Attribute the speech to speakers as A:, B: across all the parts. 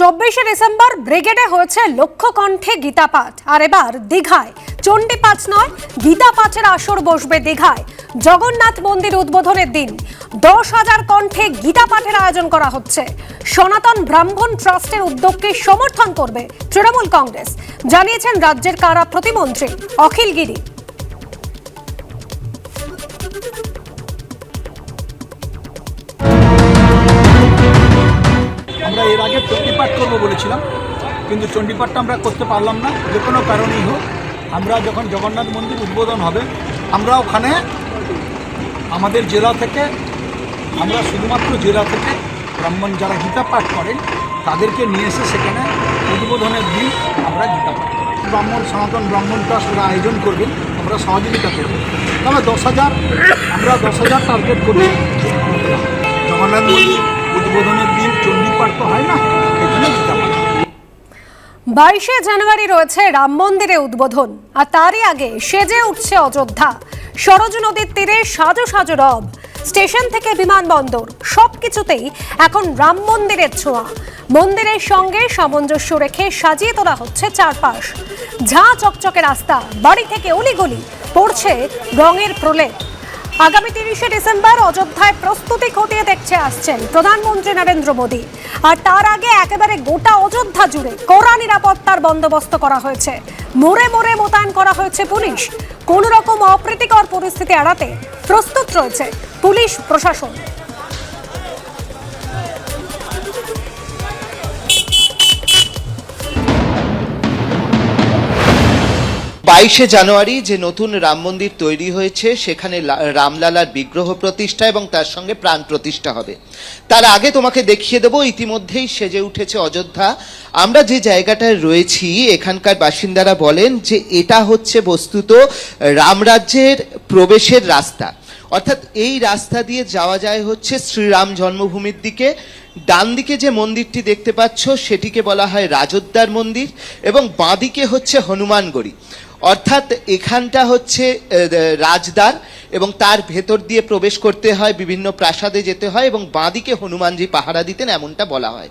A: চব্বিশে ডিসেম্বর ব্রিগেডে হয়েছে লক্ষ্য কণ্ঠে গীতা পাঠ আর এবার দীঘায়। চণ্ডী পাঠ নয়, গীতা পাঠের আসর বসবে দীঘায়। জগন্নাথ মন্দির উদ্বোধনের দিন। দশ হাজার কণ্ঠে গীতা পাঠের আয়োজন করা হচ্ছে। সনাতন ব্রাহ্মণ ট্রাস্টের উদ্যোগকে সমর্থন করবে তৃণমূল কংগ্রেস। জানিয়েছেন রাজ্যের কারা প্রতিমন্ত্রী অখিল গিরি।
B: এর আগে চণ্ডীপাঠ করব বলেছিলাম, কিন্তু চণ্ডীপাঠটা আমরা করতে পারলাম না। যে কোনো কারণেই হোক, আমরা যখন জগন্নাথ মন্দির উদ্বোধন হবে, আমরা ওখানে আমাদের জেলা থেকে, আমরা শুধুমাত্র জেলা থেকে ব্রাহ্মণ যারা গীতা পাঠ করেন, তাদেরকে নিয়ে এসে সেখানে উদ্বোধনের দিন আমরা গীতা পাঠ ব্রাহ্মণ, সনাতন ব্রাহ্মণ ট্রাস্ট ওরা আয়োজন করবেন, আমরা সহযোগিতা করব। তবে দশ হাজার, আমরা দশ হাজার টার্গেট করব। জগন্নাথ মন্দির চণ্ডীপাঠ
A: বাইশে জানুয়ারি রয়েছে রাম মন্দিরে উদ্বোধন, আর তারই আগে সেজে উঠছে অযোধ্যা। সরজ নদীর তীরে সাজো সাজো রব, স্টেশন থেকে বিমানবন্দর, সবকিছুতেই এখন রাম মন্দিরের ছোঁয়া। মন্দিরের সঙ্গে সামঞ্জস্য রেখে সাজিয়ে তোলা হচ্ছে চারপাশ। ঝাঁ চকচকে রাস্তা, বাড়ি থেকে অলিগলি, পড়ছে রঙের প্রলেপ। আগামী তিরিশে ডিসেম্বর অযোধ্যায় প্রস্তুতি খতিয়ে দেখছে আসছেন প্রধানমন্ত্রী নরেন্দ্র মোদী। আর তার আগে একেবারে গোটা অযোধ্যা জুড়ে কড়া নিরাপত্তার বন্দোবস্ত করা হয়েছে। মোড়ে মোড়ে মোতায়েন করা হয়েছে পুলিশ। কোন রকম অপ্রীতিকর পরিস্থিতি এড়াতে প্রস্তুত রয়েছে পুলিশ প্রশাসন।
C: বাইশে জানুয়ারি যে নতুন রাম মন্দির তৈরি হয়েছে, সেখানে রামলালার বিগ্রহ প্রতিষ্ঠা এবং তার সঙ্গে প্রাণ প্রতিষ্ঠা হবে। তার আগে তোমাকে দেখিয়ে দেবো, ইতিমধ্যেই সেজে উঠেছে অযোধ্যা। আমরা যে জায়গাটায় রয়েছি, এখানকার বাসিন্দারা বলেন যে এটা হচ্ছে বস্তুত রামরাজ্যের প্রবেশের রাস্তা। অর্থাৎ এই রাস্তা দিয়ে যাওয়া যায় হচ্ছে শ্রীরাম জন্মভূমির দিকে। ডান দিকে যে মন্দিরটি দেখতে পাচ্ছ, সেটিকে বলা হয় রাজোদ্দার মন্দির এবং বাঁদিকে হচ্ছে হনুমানগড়ি। অর্থাৎ এখানটা হচ্ছে আহ, রাজদ্বার এবং তার ভেতর দিয়ে প্রবেশ করতে হয় বিভিন্ন প্রাসাদে যেতে হয় এবং বাঁদিকে হনুমানজি পাহারা দিতেন এমনটা বলা হয়।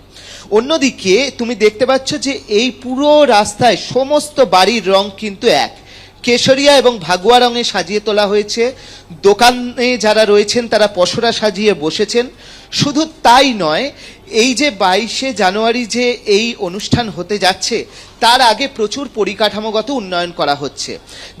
C: অন্যদিকে তুমি দেখতে পাচ্ছ যে এই পুরো রাস্তায় সমস্ত বাড়ির রং কিন্তু এক। কেশরিয়া এবং ভাগুয়া রঙে সাজিয়ে তোলা হয়েছে। দোকানে যারা রয়েছেন তারা পসরা সাজিয়ে বসেছেন। শুধু তাই নয়, এই যে বাইশে জানুয়ারি যে এই অনুষ্ঠান হতে যাচ্ছে, তার আগে প্রচুর পরিকাঠামোগত উন্নয়ন করা হচ্ছে।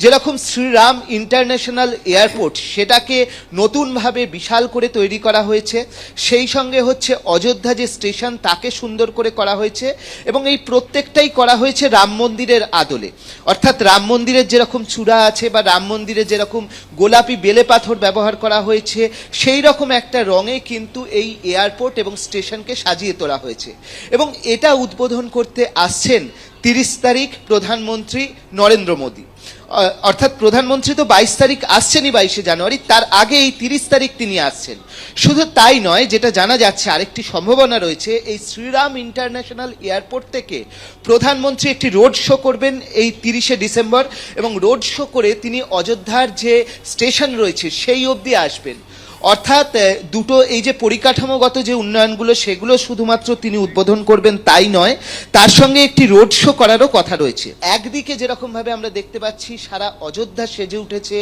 C: যেরকম শ্রীরাম ইন্টারন্যাশনাল এয়ারপোর্ট, সেটাকে নতুনভাবে বিশাল করে তৈরি করা হয়েছে। সেই সঙ্গে হচ্ছে অযোধ্যা যে স্টেশন, তাকে সুন্দর করে করা হয়েছে এবং এই প্রত্যেকটাই করা হয়েছে রাম মন্দিরের আদলে। অর্থাৎ রাম মন্দিরের যেরকম চূড়া আছে বা রাম মন্দিরে যেরকম গোলাপি বেলে পাথর ব্যবহার করা হয়েছে, সেই রকম একটা রঙে কিন্তু এই এয়ারপোর্ট এবং স্টেশনকে সাজিয়ে তোলা হয়েছে। এবং এটা উদ্বোধন করতে আসছেন তিরিশ তারিখ প্রধানমন্ত্রী নরেন্দ্র মোদী। অর্থাৎ প্রধানমন্ত্রী তো বাইশ তারিখ আসছেনই বাইশে জানুয়ারি, তার আগে এই তিরিশ তারিখ তিনি আসছেন। শুধু তাই নয়, যেটা জানা যাচ্ছে, আরেকটি সম্ভাবনা রয়েছে, এই শ্রীরাম ইন্টারন্যাশনাল এয়ারপোর্ট থেকে প্রধানমন্ত্রী একটি রোড শো করবেন এই তিরিশে ডিসেম্বর, এবং রোড শো করে তিনি অযোধ্যার যে স্টেশন রয়েছে, সেই অবধি আসবেন। অর্থাৎ দুটো এই যে পরিকাঠামোগত যে উন্নয়নগুলো, সেগুলো শুধুমাত্র তিনি উদ্বোধন করবেন তাই নয়, তার সঙ্গে একটি রোড শো করারও কথা রয়েছে। একদিকে যেরকমভাবে আমরা দেখতে পাচ্ছি, সারা অযোধ্যা সেজে উঠেছে,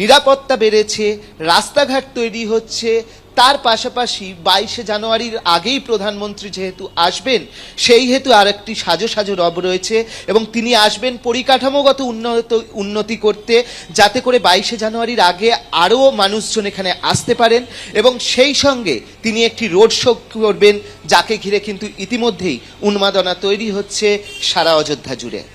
C: নিরাপত্তা বেড়েছে, রাস্তাঘাট তৈরি হচ্ছে তার পাশাপাশি বাইশে জানুয়ারির আগেই প্রধানমন্ত্রী যেহেতু আসবেন, সেই হেতু আর একটি সাজো সাজো রব রয়েছে এবং তিনি আসবেন পরিকাঠামোগত উন্নত, উন্নতি করতে যাতে করে বাইশে জানুয়ারির আগে আরও মানুষজন এখানে আসতে পারেন এবং সেই সঙ্গে তিনি একটি রোড শো করবেন, যাকে ঘিরে কিন্তু ইতিমধ্যেই উন্মাদনা তৈরি হচ্ছে সারা অযোধ্যা জুড়ে।